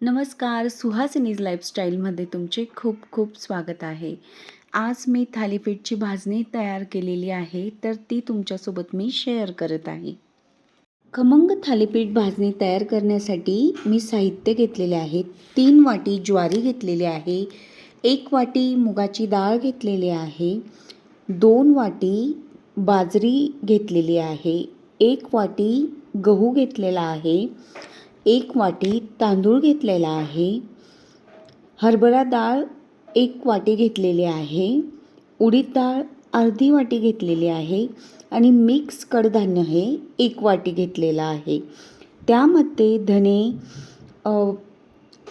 नमस्कार सुहासिनीज लाईफस्टाईलमध्ये तुमचे खूप खूप स्वागत आहे. आज मी थालीपीठची भाजणी तयार केलेली आहे तर ती तुमच्यासोबत मी शेअर करत आहे. खमंग थालीपीठ भाजणी तयार करण्यासाठी मी साहित्य घेतलेले आहे तीन वाटी ज्वारी घेतलेली आहे एक वाटी मुगाची डाळ घेतलेली आहे दोन वाटी बाजरी घेतलेली आहे एक वाटी गहू घेतलेला आहे एक वाटी तांदूळ घेतलेला आहे. हरभरा डाळ एक वाटी घेतलेली आहे. उडीद डाळ अर्धी वाटी घेतलेली आहे आणि मिक्स कडधान्य हे एक वाटी घेतलेलं आहे. त्यामध्ये धणे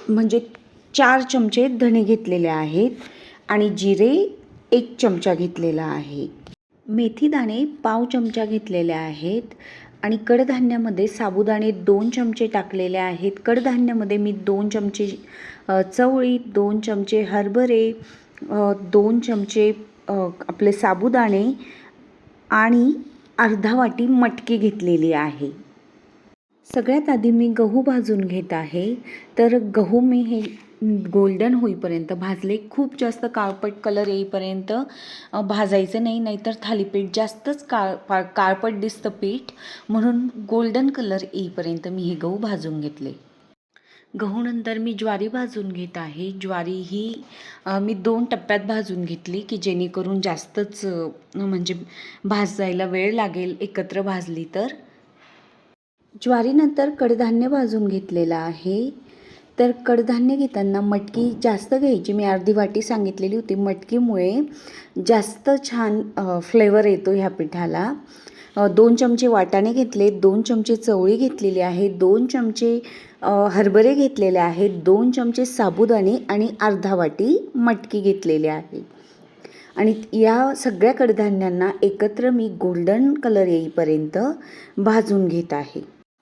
म्हणजे चार चमचे धणे घेतलेले आहेत आणि जिरे एक चमचा घेतलेला आहे. मेथी दाणे पाव चमचा घेतलेले आहेत आणि कडधान्यामध्ये साबुदाणे दोन चमचे टाकलेले आहेत. कडधान्यामध्ये मी दोन चमचे चवळी दोन चमचे हरभरे दोन चमचे आपले साबुदाणे आणि अर्धा वाटी मटकी घेतलेली आहे. सगळ्यात आधी मी गहू भाजून घेत आहे. तर गहू मी हे गोल्डन होईपर्यंत भाजले खूप जास्त काळपट कलर येईपर्यंत भाजायचं नाही नाहीतर थालीपीठ जास्तच काळ पा काळपट दिसतं पीठ. म्हणून गोल्डन कलर येईपर्यंत मी हे गहू भाजून घेतले. गहूनंतर मी ज्वारी भाजून घेत आहे. ज्वारी ही मी दोन टप्प्यात भाजून घेतली की जेणेकरून जास्तच म्हणजे भाजायला वेळ लागेल एकत्र भाजली तर. ज्वारीनंतर कडधान्य भाजून घेतलेलं आहे. तर कडधान्य घेताना मटकी जास्त घ्यायची. मी अर्धी वाटी सांगितलेली होती. मटकीमुळे जास्त छान फ्लेवर येतो ह्या पिठाला. दोन चमचे वाटाणे घेतले दोन चमचे चवळी घेतलेली आहे दोन चमचे हरभरे घेतलेले आहेत दोन चमचे साबुदाणे आणि अर्धा वाटी मटकी घेतलेली आहे. आणि या सगळ्या कडधान्यांना एकत्र मी गोल्डन कलर येईपर्यंत भाजून घेत आहे.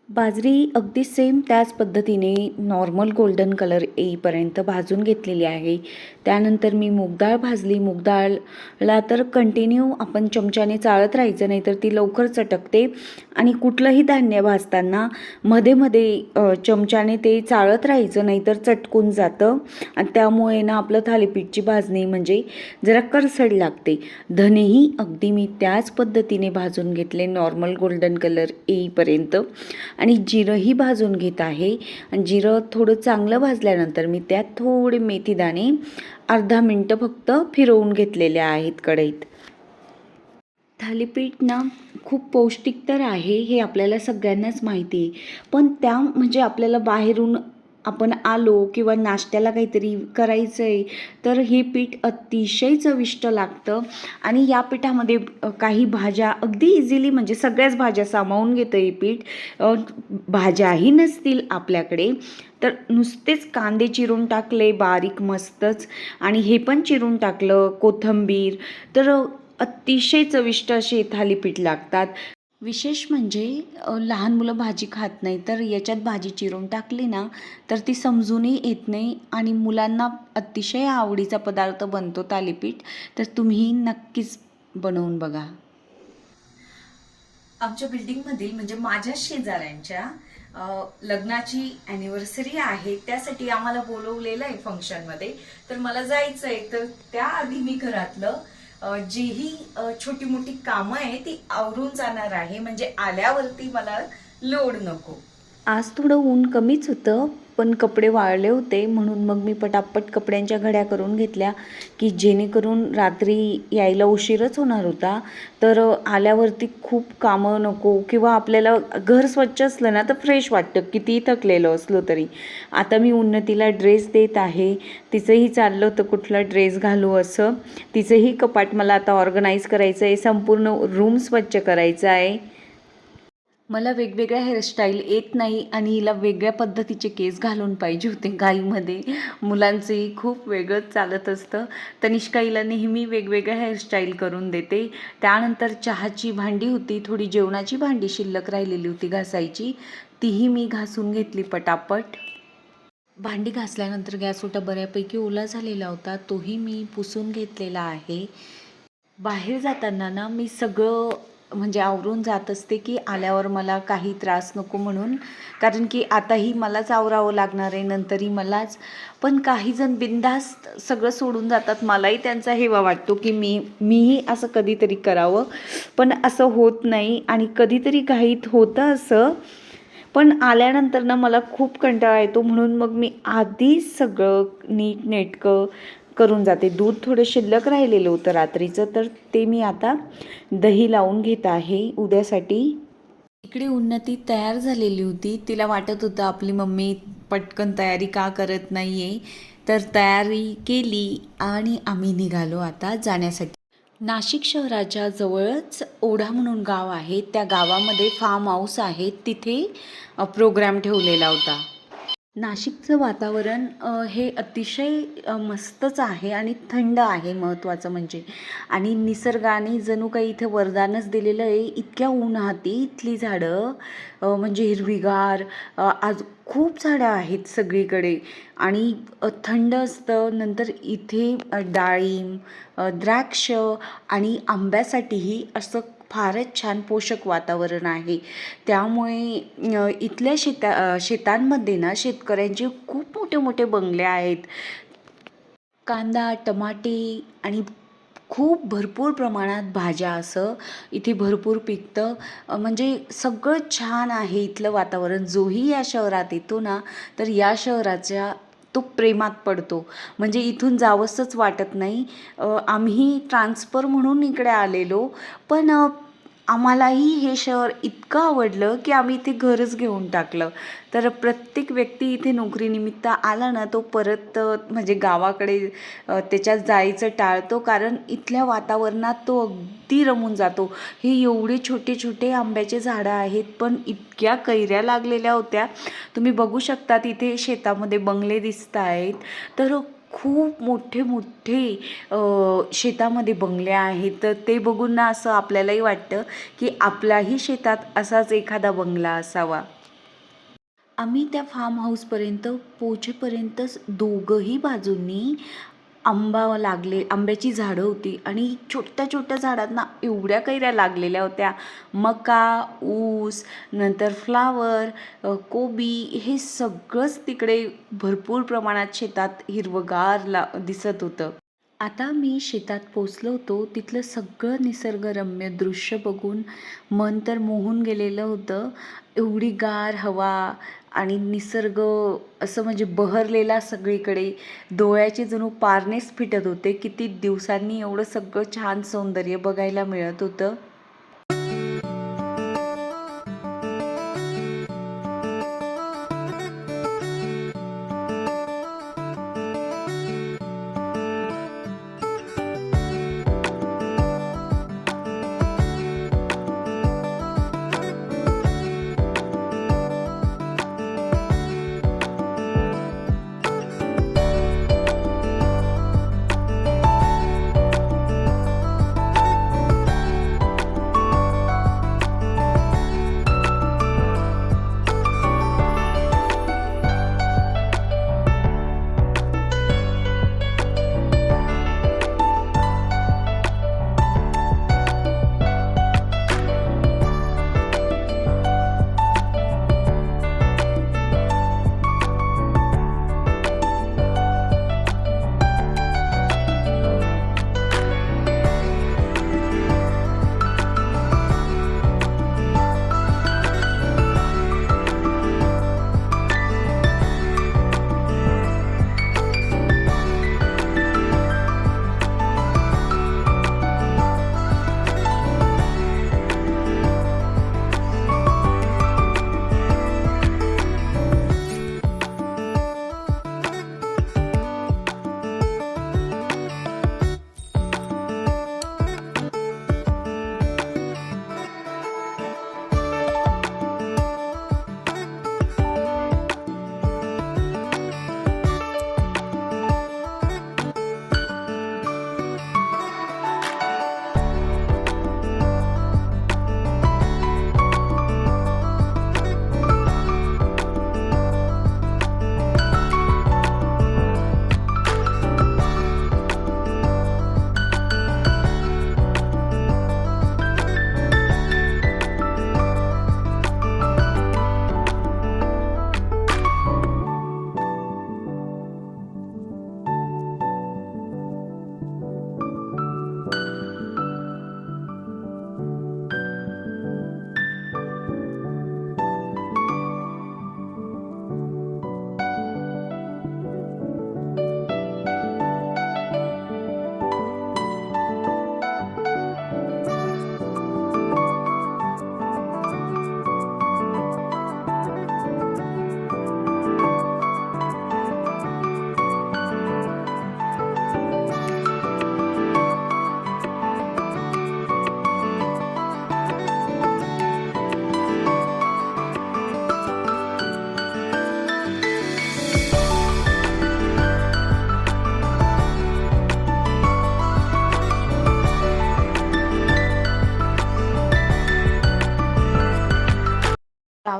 बाजरी अगदी सेम त्याच पद्धतीने नॉर्मल गोल्डन कलर येईपर्यंत भाजून घेतलेली आहे. त्यानंतर मी मूगडाळ भाजली. मूगडाळला तर कंटिन्यू आपण चमच्याने चाळत राहायचं नाही तर ती लवकर चटकते आणि कुठलंही धान्य भाजताना मध्ये मध्ये चमच्याने ते चाळत राहायचं नाही तर चटकून जातं. आणि त्यामुळे ना आपलं थालीपीठची भाजणी म्हणजे जरा करसड लागते. धनेही अगदी मी त्याच पद्धतीने भाजून घेतले नॉर्मल गोल्डन कलर येईपर्यंत. आणि जिरंही भाजून घेत आहे. आणि जिरं थोडं चांगलं भाजल्यानंतर मी त्यात थोडे मेथीदाणे अर्धा मिनटं फक्त फिरवून घेतलेले आहेत कढईत. थालीपीठ ना खूप पौष्टिक तर आहे हे आपल्याला सगळ्यांनाच माहिती आहे. पण त्या म्हणजे आपल्याला बाहेरून आपण आलो किंवा नाश्त्याला काहीतरी करायचं आहे तर हे पीठ अतिशय चविष्ट लागतं. आणि या पिठामध्ये काही भाज्या अगदी इझिली म्हणजे सगळ्याच भाज्या सामावून घेतं हे पीठ. भाज्याही नसतील आपल्याकडे तर नुसतेच कांदे चिरून टाकले बारीक मस्तच. आणि हे पण चिरून टाकलं कोथंबीर. तर अतिशय चविष्ट असे थालीपीठ लागतात. विशेष म्हणजे लहान मुलं भाजी खात नाही तर याच्यात भाजी चिरून टाकली ना तर ती समजूनही येत नाही आणि मुलांना अतिशय आवडीचा पदार्थ बनतो थालीपीठ तर तुम्ही नक्कीच बनवून बघा. आमच्या बिल्डिंगमधील म्हणजे माझ्या शेजाऱ्यांच्या लग्नाची ॲनिव्हर्सरी आहे त्यासाठी आम्हाला बोलवलेलं आहे फंक्शनमध्ये तर मला जायचं आहे तर त्याआधी मी घरातलं जीही छोटी मोठी कामं आहे ती आवरून जाणार आहे. म्हणजे आल्यावरती मला लोड नको. आज थोडं ऊन कमीच होतं. पण कपडे वाळले होते. म्हणून मग मी पटापट कपड्यांच्या घड्या करून घेतल्या की जेणेकरून रात्री यायला उशीरच होणार होता. तर आल्यावरती खूप कामं नको किंवा आपल्याला घर स्वच्छ असलं ना तर फ्रेश वाटतं. कितीही थकलेलं असलो तरी. आता मी उन्नतीला ड्रेस देत आहे. तिचंही चाललं होतं कुठला ड्रेस घालू असं. तिचंही कपाट मला आता ऑर्गनाईज करायचं आहे संपूर्ण रूम स्वच्छ करायचं आहे. मला वेगवेगळ्या हेअरस्टाईल येत नाही आणि हिला वेगळ्या पद्धतीचे केस घालून पाहिजे होते गाईमध्ये. मुलांचंही खूप वेगळंच चालत असतं. तनिष्का हिला नेहमी वेगवेगळ्या हेअरस्टाईल करून देते. त्यानंतर चहाची भांडी होती थोडी जेवणाची भांडी शिल्लक राहिलेली होती घासायची. तीही मी घासून घेतली पटापट. भांडी घासल्यानंतर गॅस ओटा बऱ्यापैकी ओला झालेला होता तोही मी पुसून घेतलेला आहे. बाहेर जाताना ना मी सगळं म्हणजे आवरून जात असते की आल्यावर मला काही त्रास नको म्हणून. कारण की आताही मलाच आवरावं लागणार आहे नंतरही मलाच. पण काही जण बिनधास्त सगळं सोडून जातात. मलाही त्यांचा हेवा वाटतो की मी मीही असं कधीतरी करावं. पण असं होत नाही आणि कधीतरी घाईत होतं असं. पण आल्यानंतर ना मला खूप कंटाळा येतो. म्हणून मग मी आधीच सगळं नीट नेटकं करून जाते. दूध थोडं शिल्लक राहिलेलं होतं रात्रीचं तर ते मी आता दही लावून घेत आहे. उद्यासाठी इकडे उन्नती तयार झालेली होती. तिला वाटत होतं आपली मम्मी पटकन तयारी का करत नाही आहे तर तयारी केली आणि आम्ही निघालो आता जाण्यासाठी. नाशिक शहराच्या जवळच ओढा म्हणून गाव आहे. त्या गावामध्ये फार्म हाऊस आहे. तिथे प्रोग्राम ठेवलेला होता. नाशिकचं वातावरण हे अतिशय मस्तच आहे आणि थंड आहे महत्त्वाचं म्हणजे. आणि निसर्गाने जणू काही इथे वरदानच दिलेलं आहे. इतक्या उन्हाती इथली झाडं म्हणजे हिरवीगार आज खूप झाडं आहेत सगळीकडे. आणि थंड असतं नंतर इथे डाळिंब द्राक्ष आणि आंब्यासाठीही असं फारच छान पोषक वातावरण आहे. त्यामुळे इथल्या शेता शेतांमध्ये ना शेतकऱ्यांचे खूप मोठे मोठे बंगले आहेत. कांदा टमाटे आणि खूप भरपूर प्रमाणात भाज्या असं इथे भरपूर पिकतं. म्हणजे सगळं छान आहे इथलं वातावरण. जोही या शहरात येतो ना तर या शहराच्या तो प्रेमात पडतो. म्हणजे इथून जावंसंच वाटत नाही. आम्ही ट्रान्सफर म्हणून इकडे आलेलो. पण आम्हालाही हे शहर इतकं आवडलं की आम्ही इथे घरच घेऊन टाकलं. तर प्रत्येक व्यक्ती इथे नोकरीनिमित्त आला ना तो परत म्हणजे गावाकडे त्याच्यात जायचं टाळतो. कारण इथल्या वातावरणात तो अगदी रमून जातो. हे एवढे छोटे छोटे आंब्याचे झाडं आहेत पण इतक्या कैऱ्या लागलेल्या होत्या. तुम्ही बघू शकता तिथे शेतामध्ये बंगले दिसत आहेत तर खूप मोठे मोठे शेतामध्ये बंगले आहेत. तर ते बघून ना असं आपल्यालाही वाटतं की आपल्याही शेतात असाच एखादा बंगला असावा. आम्ही त्या फार्म हाऊसपर्यंत पोचेपर्यंतच दोघंही बाजूंनी आंबा लागले आंब्याची झाडं होती आणि छोट्या छोट्या झाडांना एवढ्या कैऱ्या लागलेल्या होत्या. मका ऊस नंतर फ्लावर कोबी हे सगळंच तिकडे भरपूर प्रमाणात शेतात हिरवंगार ला दिसत होतं. आता मी शेतात पोचलो होतो तिथलं सगळं निसर्गरम्य दृश्य बघून मन तर मोहून गेलेलं होतं. एवढी गार हवा आणि निसर्ग असं म्हणजे बहरलेला सगळीकडे डोळ्याचे जणू पारणेच फिटत होते. किती दिवसांनी एवढं सगळं छान सौंदर्य बघायला मिळत होतं.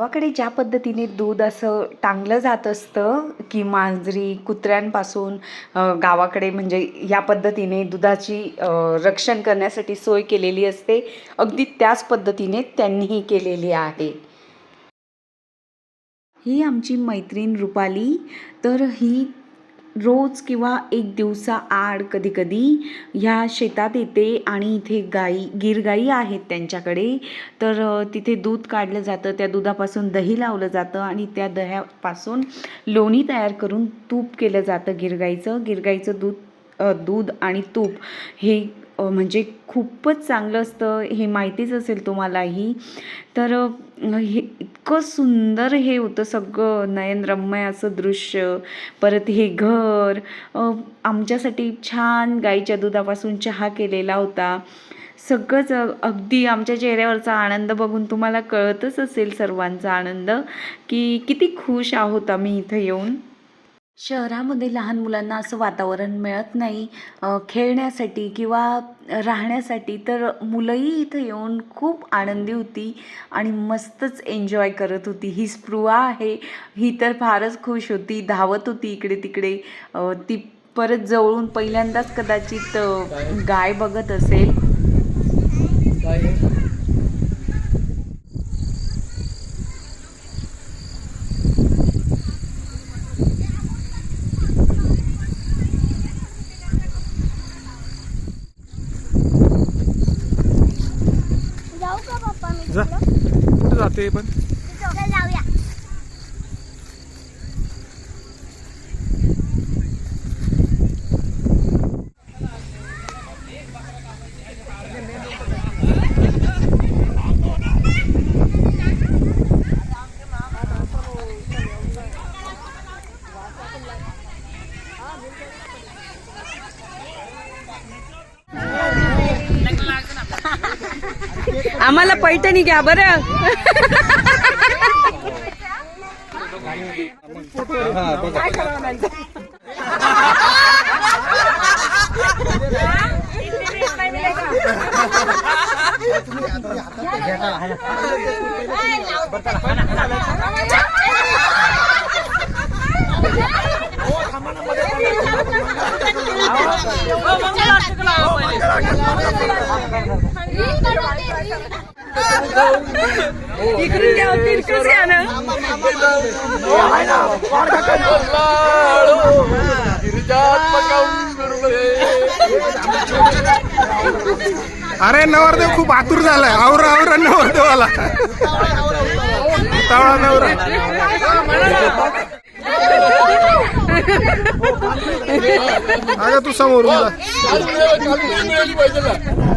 गावाकडे ज्या पद्धतीने दूध असं टांगलं जात असतं की मांजरी कुत्र्यांपासून गावाकडे म्हणजे या पद्धतीने दुधाची रक्षण करण्यासाठी सोय केलेली असते अगदी त्याच पद्धतीने त्यांनीही केलेली आहे. ही आमची मैत्रीण रुपाली. तर ही रोज किंवा एक दिवसा आड कधीकधी ह्या शेतात येते आणि इथे गाई गिरगाई आहेत त्यांच्याकडे. तर तिथे दूध काढलं जातं त्या दुधापासून दही लावलं जातं आणि त्या दह्यापासून लोणी तयार करून तूप केलं जातं गिरगाईचं गिरगाईचं दूध दूध आणि तूप हे म्हणजे खूपच चांगलं असतं हे माहितीच असेल तुम्हालाही. तर हे इतकं सुंदर हे होतं सगळं नयनरम्य असं दृश्य. परत हे घर आमच्यासाठी छान गाईच्या दुधापासून चहा केलेला होता. सगळंच अगदी आमच्या चेहऱ्यावरचा आनंद बघून तुम्हाला कळतच असेल सर्वांचा आनंद की किती खुश आहोत आम्ही इथं येऊन. शहरामध्ये लहान मुलांना असं वातावरण मिळत नाही खेळण्यासाठी किंवा राहण्यासाठी तर मुलंही इथं येऊन खूप आनंदी होती आणि मस्तच एन्जॉय करत होती. ही स्पृहा आहे ही तर फारच खुश होती धावत होती इकडे तिकडे. ती परत जवळून पहिल्यांदाच कदाचित गाय बघत असेल. पैठणी घ्या बरं इकडून घ्या घ्या ना. अरे नवरदेव खूप आतुर झालाय. आवरा आवरा नवरदेवाला. तावळा नवरा. अगं तू समोर जा.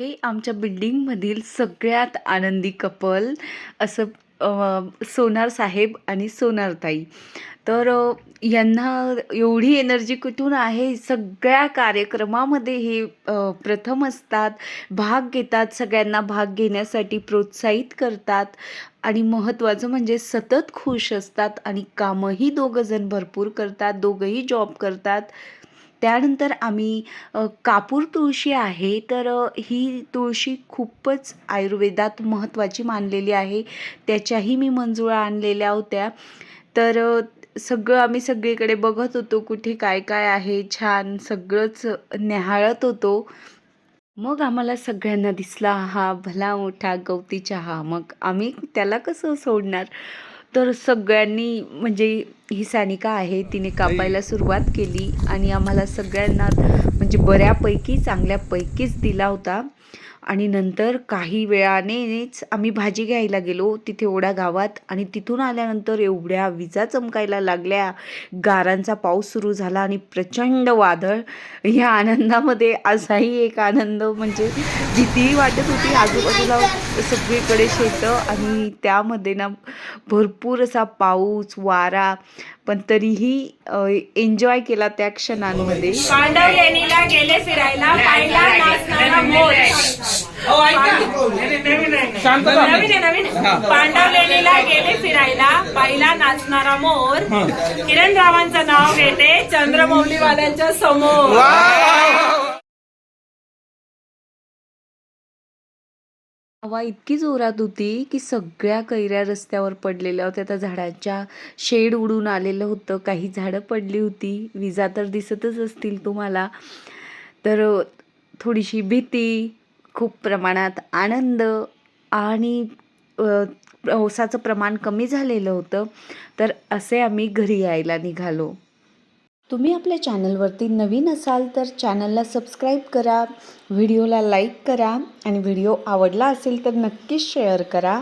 हे आमच्या बिल्डिंगमधील सगळ्यात आनंदी कपल असं सोनार साहेब आणि सोनारताई तर यांना एवढी एनर्जी कुठून आहे? सगळ्या कार्यक्रमामध्ये हे प्रथम असतात भाग घेतात सगळ्यांना भाग घेण्यासाठी प्रोत्साहित करतात आणि महत्त्वाचं म्हणजे सतत खुश असतात आणि कामही दोघंजण भरपूर करतात दोघंही जॉब करतात. त्यानंतर आम्ही कापूर तुळशी आहे तर ही तुळशी खूपच आयुर्वेदात महत्त्वाची मानलेली आहे. त्याच्याही मी मंजुळा आणलेल्या होत्या. तर सगळं आम्ही सगळीकडे बघत होतो कुठे काय काय आहे छान सगळंच न्याहाळत होतो. मग आम्हाला सगळ्यांना दिसला हा भला मोठा गवती चहा. मग आम्ही त्याला कसं सोडणार? तर सगळ्यांनी म्हणजे ही सानिका आहे तिने कापायला सुरुवात केली आणि आम्हाला सगळ्यांना म्हणजे बऱ्यापैकी चांगल्यापैकीच दिला होता. आणि नंतर काही वेळानेच आम्ही भाजी घ्यायला गेलो तिथे ओढा गावात आणि तिथून आल्यानंतर एवढ्या विजा चमकायला लागल्या. गारांचा पाऊस सुरू झाला आणि प्रचंड वादळ. ह्या आनंदामध्ये असाही एक आनंद म्हणजे भीतीही वाटत होती. आजूबाजूला सगळीकडे शेतं आणि त्यामध्ये ना भरपूर असा पाऊस वारा पण तरीही एन्जॉय केला त्या क्षणांमध्ये. पांडव लेणीला गेले फिरायला. पांडव लेणीला गेले फिरायला. पाहिला नाचणारा मोर. किरण रावांचं नाव घेते चंद्रमौलीवाल्यांच्या समोर. हवा इतकी जोरात होती की सगळ्या कैऱ्या रस्त्यावर पडलेल्या होत्या. त्या झाडांच्या शेड उडून आलेलं होतं. काही झाडं पडली होती. विजा तर दिसतच असतील तुम्हाला. तर थोडीशी भीती खूप प्रमाणात आनंद आणि अ, पावसाचं प्रमाण कमी झालेलं होतं तर असे आम्ही घरी यायला निघालो. तुम्ही आपल्या चॅनलवरती नवीन असाल तर चॅनलला सबस्क्राईब करा व्हिडिओला लाईक करा आणि व्हिडिओ आवडला असेल तर नक्कीच शेअर करा.